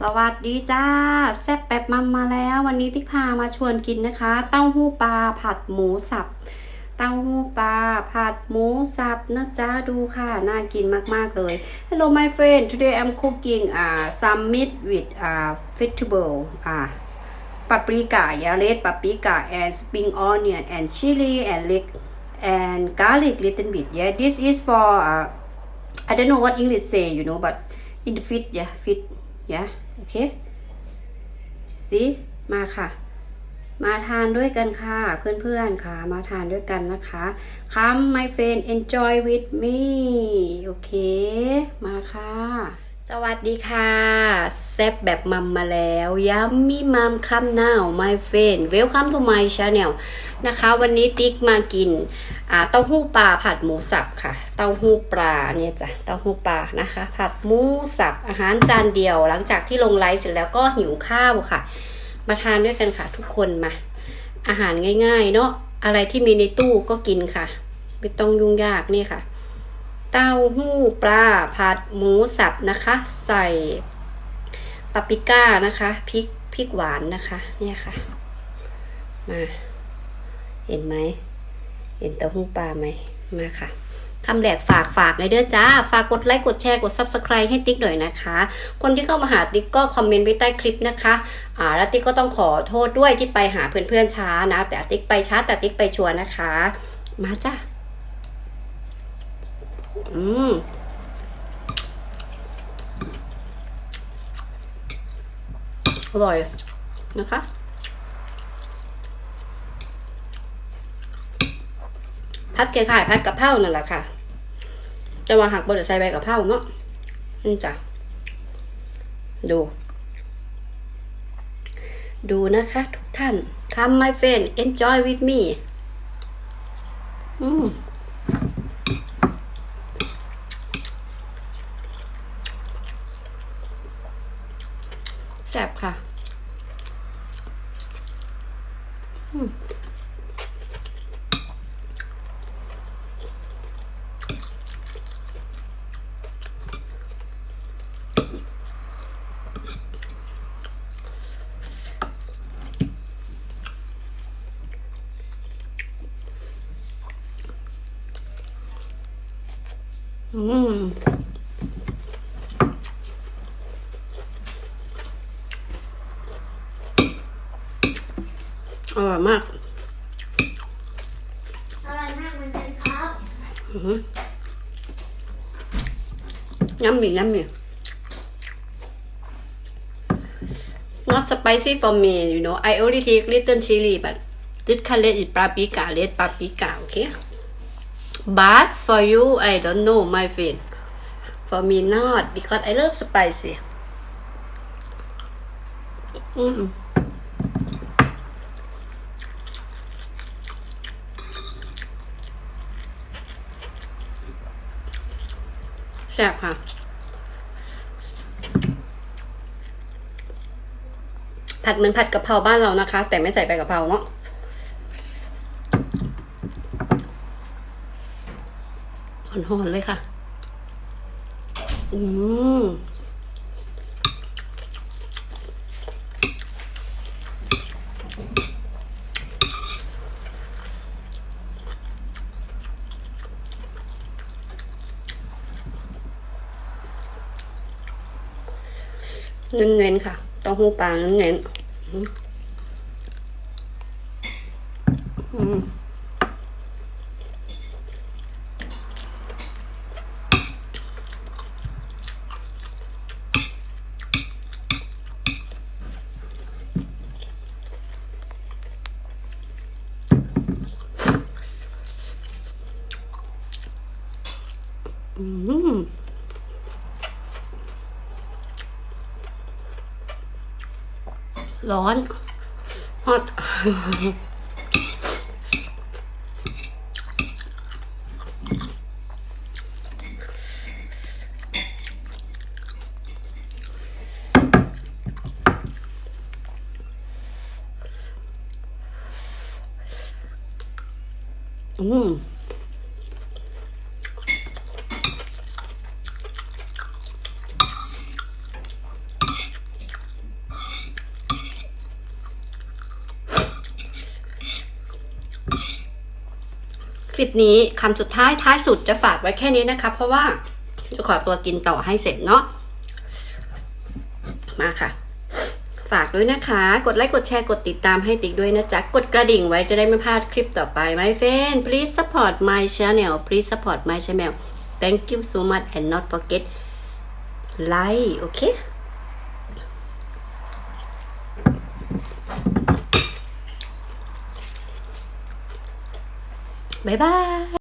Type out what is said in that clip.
สวัสดีจ้า แซ่บแป๊บมัมมาแล้ว วันนี้ที่พามาชวนกินนะคะ เต้าหู้ปลาผัดหมูสับ เต้าหู้ปลาผัดหมูสับนะจ๊ะดูค่ะ น่ากินมาก ๆ เลย Hello my friend today I'm cooking uh, some meat with uh, vegetable uh, paprika yeah red paprika and spring onion and chili and leg and garlic little bit yeah this is for uh, I don't know what English say you know but in the fit yeah fit yeah okay see มาค่ะ มาทานด้วยกันค่ะ เพื่อนๆค่ะ มาทานด้วยกันนะคะ Come my friend enjoy with me โอเค มาค่ะ สวัสดีค่ะแซบแบบมัมมาแล้วยัมมี่มัมคัมนาว my friend welcome to my channel นะคะ วันนี้ติ๊กมากิน เต้าหู้ปลาผัดหมูสับค่ะ เต้าหู้ปลาเนี่ยจ้ะ เต้าหู้ปลานะคะ ผัดหมูสับอาหารจานเดียว หลังจากที่ลงไลฟ์เสร็จแล้วก็หิวข้าวค่ะ มาทานด้วยกันค่ะ ทุกคนมา อาหารง่ายๆ เนาะ อะไรที่มีในตู้ก็กินค่ะ ไม่ต้องยุ่งยากนี่ค่ะ เต้าหู้ปลาผัดหมูสับนะคะ ใส่ปาปริก้านะคะ พริกพริกหวานนะคะ เนี่ยค่ะ มา เห็นไหม เห็นเต้าหู้ปลาไหมมาค่ะคำแรกฝากฝากเลยเด้อจ้า ฝากกดไลค์กดแชร์กด subscribe ให้ติ๊กหน่อยนะคะ คนที่เข้ามาหาติ๊กก็คอมเมนต์ไว้ใต้คลิปนะคะอ่าแล้วติ๊กก็ต้องขอโทษด้วยที่ไปหาเพื่อนๆช้านะ แต่ติ๊กไปช้าแต่ติ๊กไปชัวร์นะคะ มาจ้าอืมอร่อยนะคะ พัดคล้ายๆพัดกะเพรานั่นแหละค่ะ แต่ว่าหักบดใส่ใบกะเพราเนาะนี่จ้ะดู ดูนะคะ ทุกท่าน come my friend enjoy with me อืมแซ่บค่ะ อืม อืมอร่อยมาก อร่อยมากเหมือนกันครับอื้อหือ yummy yummy not spicy for me you know I only take little chili but this color is paprika red paprika okay but for you I don't know my friend for me not because I love spicy อืมแซ่บค่ะผัดเหมือนผัดกะเพราบ้านเรานะคะ แต่ไม่ใส่ใบกะเพราเนาะ หอนๆเลยค่ะ อืมเน้นๆค่ะเต้าหู้ปลาเน้นๆอืม อืมร้อนฮอตอืม คลิปนี้คำสุดท้ายท้ายสุดจะฝากไว้แค่นี้นะคะ เพราะว่าจะขอตัวกินต่อให้เสร็จเนาะมาค่ะ ฝากด้วยนะคะ กดไลค์กดแชร์กดติดตามให้ติ๊กด้วยนะจ๊ะ กดกระดิ่งไว้จะได้ไม่พลาดคลิปต่อไป my friend please support my channel please support my channel thank you so much and not forget like okay บ๊ายบาย